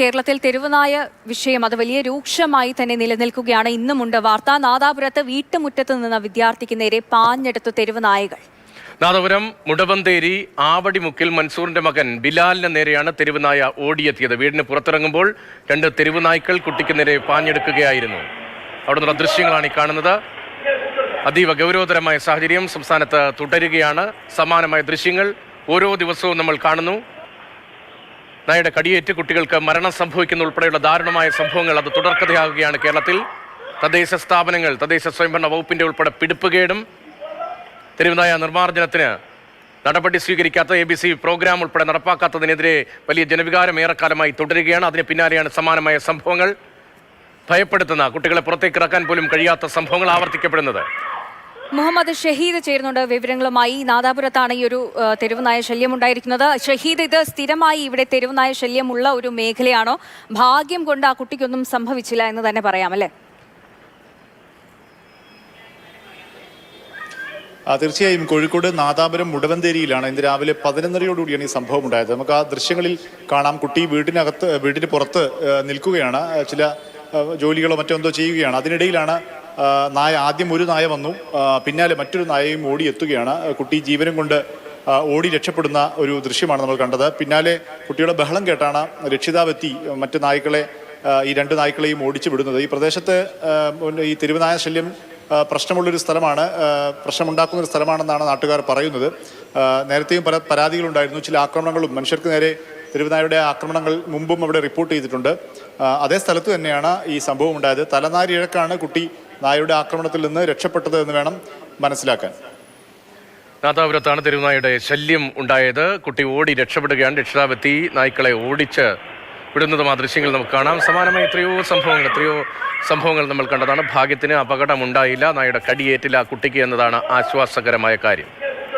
കേരളത്തിൽ തെരുവുനായ വിഷയം അത് വലിയ രൂക്ഷമായി തന്നെ നിലനിൽക്കുകയാണ്. ഇന്നുമുണ്ട് വാർത്ത. നാദാപുരത്ത് വീട്ടുമുറ്റത്ത് നിന്ന വിദ്യാർത്ഥിക്ക് നേരെ പാഞ്ഞെടുത്തു തെരുവുനായകൾ. നാദപുരം മുടവന്തേരി ആവടിമുക്കിൽ മൻസൂറിന്റെ മകൻ ബിലാലിന് നേരെയാണ് തെരുവുനായ ഓടിയെത്തിയത്. വീടിന് പുറത്തിറങ്ങുമ്പോൾ രണ്ട് തെരുവുനായ്ക്കൾ കുട്ടിക്ക് നേരെ പാഞ്ഞെടുക്കുകയായിരുന്നു. അവിടെ നിന്നുള്ള ദൃശ്യങ്ങളാണ് ഈ കാണുന്നത്. അതീവ ഗൗരവതരമായ സാഹചര്യം. സംസ്ഥാനത്ത് തുടരുകയാണ് സമാനമായ ദൃശ്യങ്ങൾ. ഓരോ ദിവസവും നമ്മൾ കാണുന്നു. നായയുടെ കടിയേറ്റ് കുട്ടികൾക്ക് മരണം സംഭവിക്കുന്ന ഉൾപ്പെടെയുള്ള ദാരുണമായ സംഭവങ്ങൾ അത് തുടർക്കഥയാകുകയാണ് കേരളത്തിൽ. തദ്ദേശ സ്ഥാപനങ്ങൾ തദ്ദേശ സ്വയംഭരണ വകുപ്പിന്റെ ഉൾപ്പെടെ പിടിപ്പുകേടും തെരുവുനായ നിർമ്മാർജനത്തിന് നടപടി സ്വീകരിക്കാത്ത എ ബി സി പ്രോഗ്രാം ഉൾപ്പെടെ നടപ്പാക്കാത്തതിനെതിരെ വലിയ ജനവികാരം ഏറെക്കാലമായി തുടരുകയാണ്. അതിന് പിന്നാലെയാണ് സമാനമായ സംഭവങ്ങൾ. ഭയപ്പെടുത്തുന്ന കുട്ടികളെ പുറത്തേക്ക് ഇറക്കാൻ പോലും കഴിയാത്ത സംഭവങ്ങൾ ആവർത്തിക്കപ്പെടുന്നത്. മുഹമ്മദ് ഷഹീദ് ചേരുന്നുണ്ട്. വിവരങ്ങളുമായി നാദാപുരത്താണ് ഈ ഒരു തെരുവുനായ ശല്യം ഉണ്ടായിരിക്കുന്നത് ഷഹീദ് ഇത് സ്ഥിരമായി ഇവിടെ തെരുവുനായ ശല്യമുള്ള ഒരു മേഖലയാണോ? ഭാഗ്യം കൊണ്ട് ആ കുട്ടിക്കൊന്നും സംഭവിച്ചില്ല എന്ന് തന്നെ പറയാം അല്ലേ? തീർച്ചയായും കോഴിക്കോട് നാദാപുരം മുടവന്തേരിയിലാണ് ഇന്ന് രാവിലെ പതിനൊന്നരയോടുകൂടിയാണ് ഈ സംഭവം ഉണ്ടായത്. നമുക്ക് ആ ദൃശ്യങ്ങളിൽ കാണാം. കുട്ടി വീടിനകത്ത് വീടിന് പുറത്ത് നിൽക്കുകയാണ്. ചില ജോലികളോ മറ്റോ എന്തോ ചെയ്യുകയാണ്. അതിനിടയിലാണ് നായ ആദ്യം ഒരു നായ വന്നു. പിന്നാലെ മറ്റൊരു നായയും ഓടി എത്തുകയാണ്. കുട്ടി ജീവനും കൊണ്ട് ഓടി രക്ഷപ്പെടുന്ന ഒരു ദൃശ്യമാണ് നമ്മൾ കണ്ടത്. പിന്നാലെ കുട്ടിയുടെ ബഹളം കേട്ടാണ് രക്ഷിതാവെത്തി മറ്റ് നായ്ക്കളെ ഈ രണ്ട് നായ്ക്കളെയും ഓടിച്ചു വിടുന്നത്. ഈ പ്രദേശത്ത് ഈ തെരുവുനായ ശല്യം പ്രശ്നമുള്ളൊരു സ്ഥലമാണ്. പ്രശ്നമുണ്ടാക്കുന്ന ഒരു സ്ഥലമാണെന്നാണ് നാട്ടുകാർ പറയുന്നത്. നേരത്തെയും പല പരാതികളുണ്ടായിരുന്നു. ചില ആക്രമണങ്ങളും മനുഷ്യർക്ക് നേരെ തിരുവനായുടെ ആക്രമണങ്ങൾ മുമ്പും അവിടെ റിപ്പോർട്ട് ചെയ്തിട്ടുണ്ട്. അതേ സ്ഥലത്ത് തന്നെയാണ് ഈ സംഭവം ഉണ്ടായത്. തലനാരിഴക്കാണ് കുട്ടി നായയുടെ ആക്രമണത്തിൽ നിന്ന് രക്ഷപ്പെട്ടത് എന്ന് വേണം മനസ്സിലാക്കാൻ. നാദാപുരത്താണ് തെരുവുനായുടെ ശല്യം ഉണ്ടായത്. കുട്ടി ഓടി രക്ഷപ്പെടുകയാണ്. രക്ഷിതാവെത്തി നായ്ക്കളെ ഓടിച്ച് വിടുന്നതും ആ ദൃശ്യങ്ങൾ നമുക്ക് കാണാം. സമാനമായ എത്രയോ സംഭവങ്ങൾ എത്രയോ സംഭവങ്ങൾ നമ്മൾ കണ്ടതാണ്. ഭാഗ്യത്തിന് അപകടമുണ്ടായില്ല. നായയുടെ കടിയേറ്റില്ല ആ കുട്ടിക്ക് എന്നതാണ് ആശ്വാസകരമായ കാര്യം.